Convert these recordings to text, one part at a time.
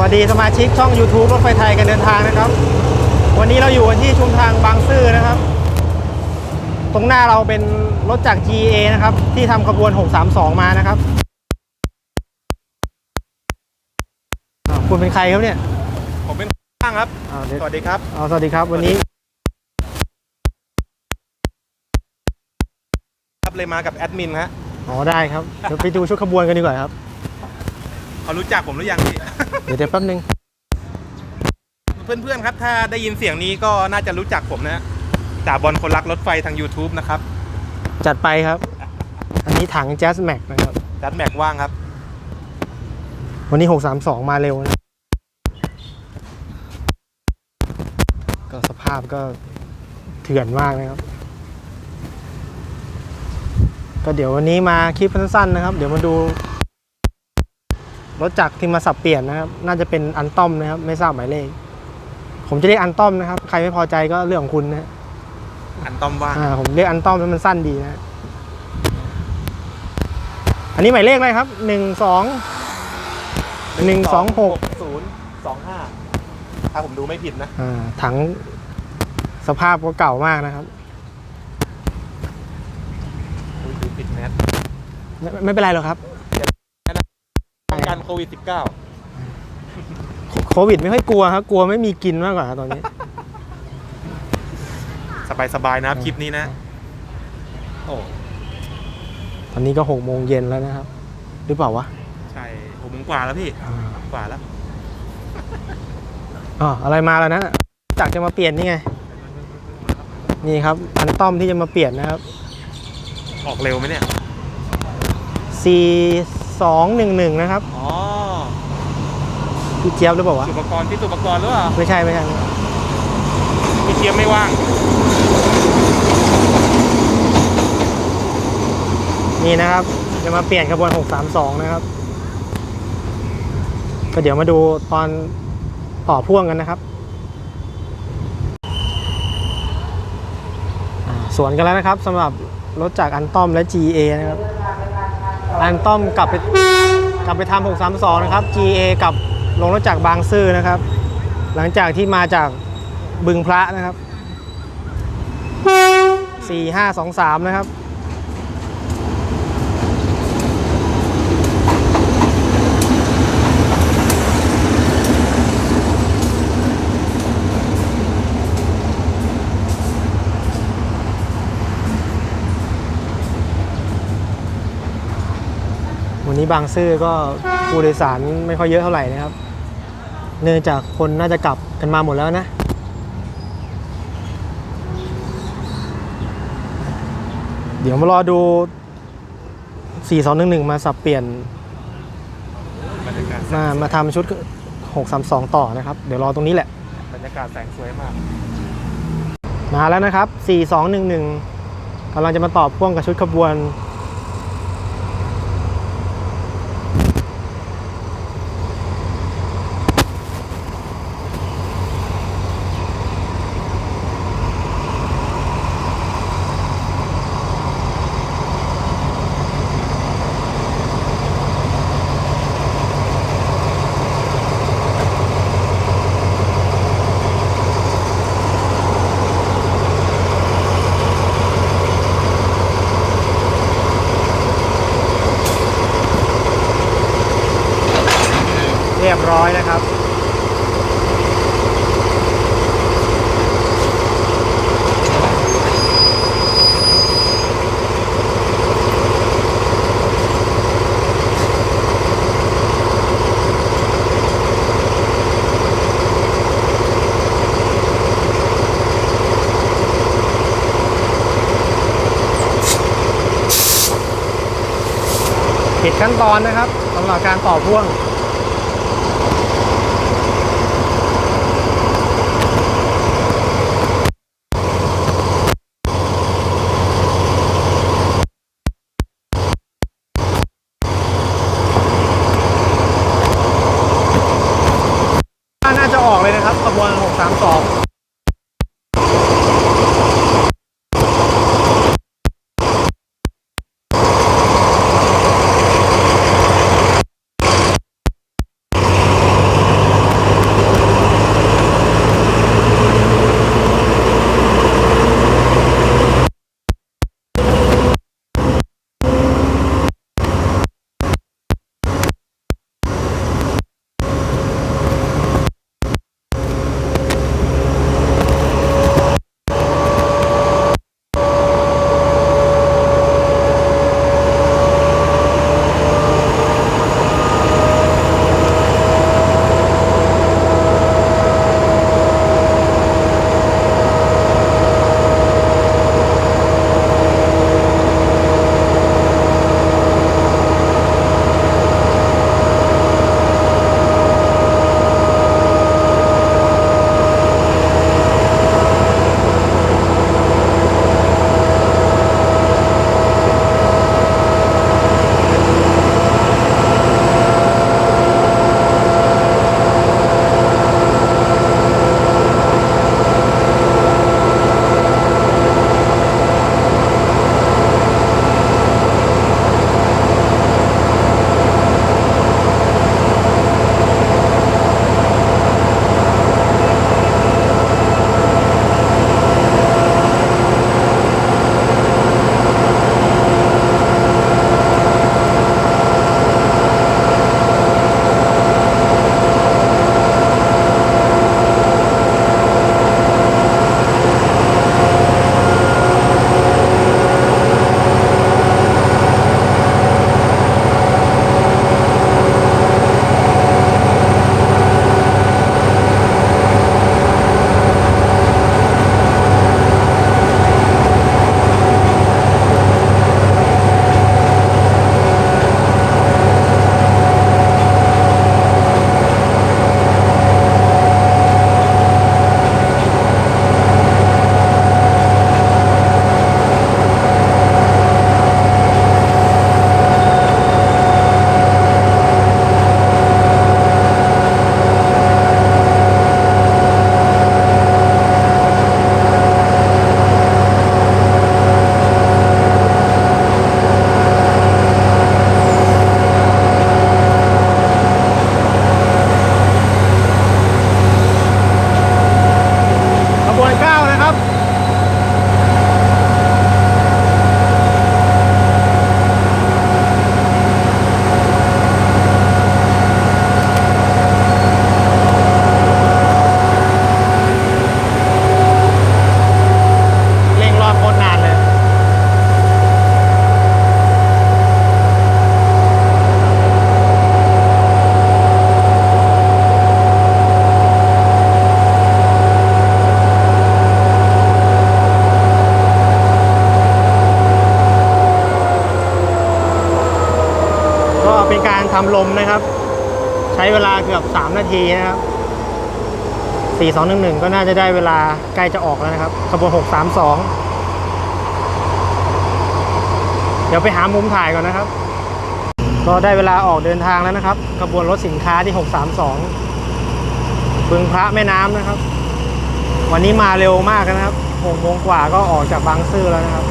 วัสดีสมาชิกช่อง YouTube รถไฟไทยกันเดินทางนะครับ วันนี้เราอยู่กันที่ชุมทางบางซื่อนะครับ ตรงหน้าเราเป็นรถจาก GA นะครับ ที่ทำขบวน 632 มานะครับอ่าคุณเป็นใครครับเนี่ยผมเป็นข้างครับอ่าเดี๋ยวสวัสดีครับอ่าสวัสดีครับ วันนี้ครับเลยมากับแอดมินฮะ อ๋อได้ครับเดี๋ยวไปดูชุดขบวนกันดีกว่าครับ เขารู้จักผมหรือยังพี่ เดี๋ยวเดี๋ยวแป๊บนึง เพื่อนๆครับ ถ้าได้ยินเสียงนี้ก็น่าจะรู้จักผมนะฮะจ่าบอลคนรักรถไฟทาง YouTube นะครับจัดไปครับ อันนี้ถัง Jazz Max นะครับ จัดแม็กว่างครับ วันนี้ 632 มาเร็วนะ ก็สภาพก็เถื่อนมากนะครับ ก็เดี๋ยววันนี้มาคลิปสั้นๆนะครับ เดี๋ยวมาดู รถจักรที่มาสับเปลี่ยนนะครับ น่าจะเป็นอันต้อมนะครับ ไม่ทราบหมายเลข ผมจะเรียกอันต้อมนะครับ ใครไม่พอใจก็เรื่องของคุณนะ อันต้อมว่างอ่า ผมเรียกอันต้อมแล้วมันสั้นดีนะ อันนี้หมายเลขอะไรครับ หนึ่งสอง หนึ่งสองหกศูนย์สองห้าถ้าผมดูไม่ผิดนะ อ่า ถังสภาพก็เก่ามากนะครับอุ๊ยดูปิดแมสไม่ไม่เป็นไรหรอกครับป้องกัน โควิด -19 โคโควิดไม่ค่อยกลัวครับกลัวไม่มีกินมากกว่าครับตอนนี้สบายๆนะครับคลิปนี้นะ โอ้ ตอนนี้ก็หกโมงเย็นแล้วนะครับ หรือเปล่าวะใช่หกโมงกว่าแล้วพี่อ่ากว่าแล้วอ๋ออะไรมาแล้วนะจักรจะมาเปลี่ยนนี่ไง นี่ครับอันต้อมที่จะมาเปลี่ยนนะครับ ออกเร็วไหมเนี่ย C 2 1 1 นะครับอ๋อพี่เจี๊ยบหรือเปล่าวะ สุปกรณ์ที่สุปกรณ์หรือเปล่าไม่ใช่ไม่ใช่พี่เทียมไม่ว่าง นี่นะครับ จะมาเปลี่ยนขบวน 632 นะครับ ก็เดี๋ยวมาดูตอนต่อพ่วงกันนะครับอ่าสวนกันแล้วนะครับสำหรับรถจากอันต้อมและ GA นะครับ อันต้อมกลับไปกลับไปทำ632 นะครับ GA กับลงรถจากบางซื่อนะครับ หลังจากที่มาจากบึงพระนะครับ 4523 นะครับ บางซื่อก็ผู้โดยสารไม่ค่อยเยอะเท่าไหร่นะครับ เนื่องจากคนน่าจะกลับกันมาหมดแล้วนะ เดี๋ยวมารอดู 4211 มาสับเปลี่ยนบรรยากาศมามาทำชุด 632 ต่อนะครับ เดี๋ยวรอตรงนี้แหละ บรรยากาศแสงสวยมาก มาแล้วนะครับ 4211กำลังจะมาตอบพ่วงกับชุดขบวน เร้อยนะครับผิดขั้นตอนนะครับสำหรับการต่อพ่วง ลมนะครับ ใช้เวลาเกือบ 3 นาทีนะครับ4211 ก็น่าจะได้เวลาใกล้จะออกแล้วนะครับขบวน 632 เดี๋ยวไปหามุมถ่ายก่อนนะครับ ก็ได้เวลาออกเดินทางแล้วนะครับขบวนรถสินค้าที่ 632บึงพระแม่น้ำนะครับ วันนี้มาเร็วมากนะครับ6โมงกว่าก็ออกจากบางซื่อแล้วนะครับ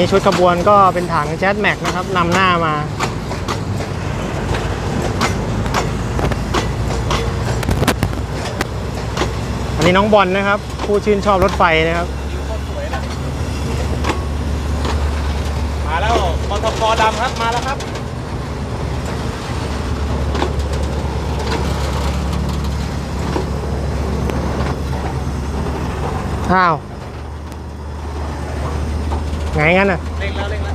นนี้ชุดขบวนก็เป็นถังแจ๊ดแม็กนะครับนำหน้ามาอันนี้น้องบอลนะครับ ผู้ชื่นชอบรถไฟนะครับมาแล้วมอทคดำครับมาแล้วครับอ้าว ไงงั้นอะ เร่งแล้วเร่งแล้ว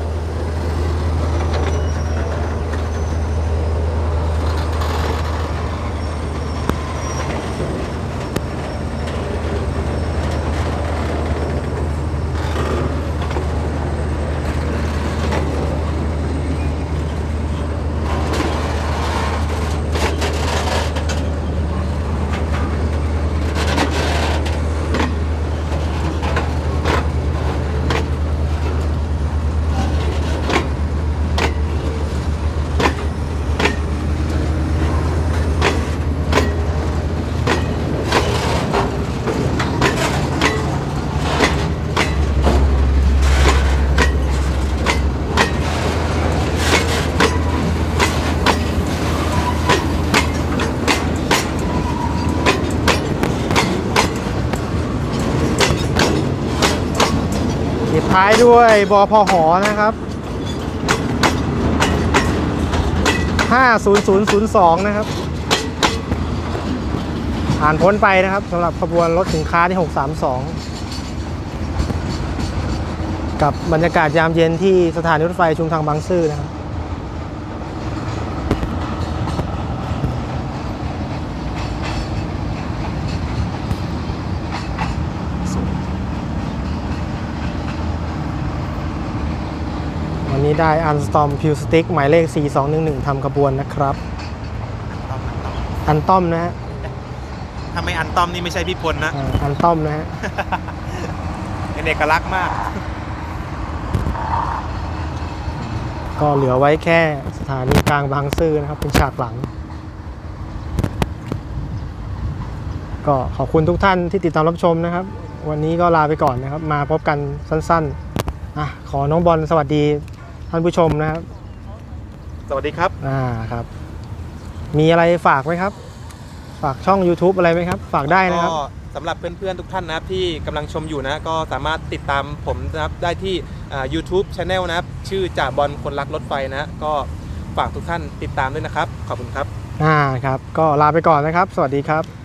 ท้ายด้วยบอพหอนะครับ 50002 นะครับ ผ่านพ้นไปนะครับสำหรับขบวนรถสินค้าที่ 632 กับบรรยากาศยามเย็นที่สถานีรถไฟชุมทางบางซื่อนะครับ ได้อันสตอมพิวสติกหมายเลข 4211ทำขบวนนะครับอันต้อมนะฮะถ้าไม่อันต้อมนี่ไม่ใช่พี่พลนะอ่าอันต้อมนะฮะเป็นเอกลักษณ์มาก ก็เหลือไว้แค่สถานีกลางบางซื่อนะครับ เป็นฉากหลัง ก็ขอบคุณทุกท่านที่ติดตามรับชมนะครับ วันนี้ก็ลาไปก่อนนะครับ มาพบกันสั้นๆอะขอน้องบอลสวัสดี ท่านผู้ชมนะครับ สวัสดีครับ อ่าครับ มีอะไรฝากไหมครับ ฝากช่อง YouTube อะไรไหมครับ ฝากได้นะครับ ก็สำหรับเพื่อนๆทุกท่านนะครับที่กำลังชมอยู่นะก็สามารถติดตามผมนะครับได้ที่อ่า YouTube Channel นะครับชื่อจ่าบอลคนรักรถไฟนะก็ฝากทุกท่านติดตามด้วยนะครับ ขอบคุณครับ อ่าครับ ก็ลาไปก่อนนะครับ สวัสดีครับ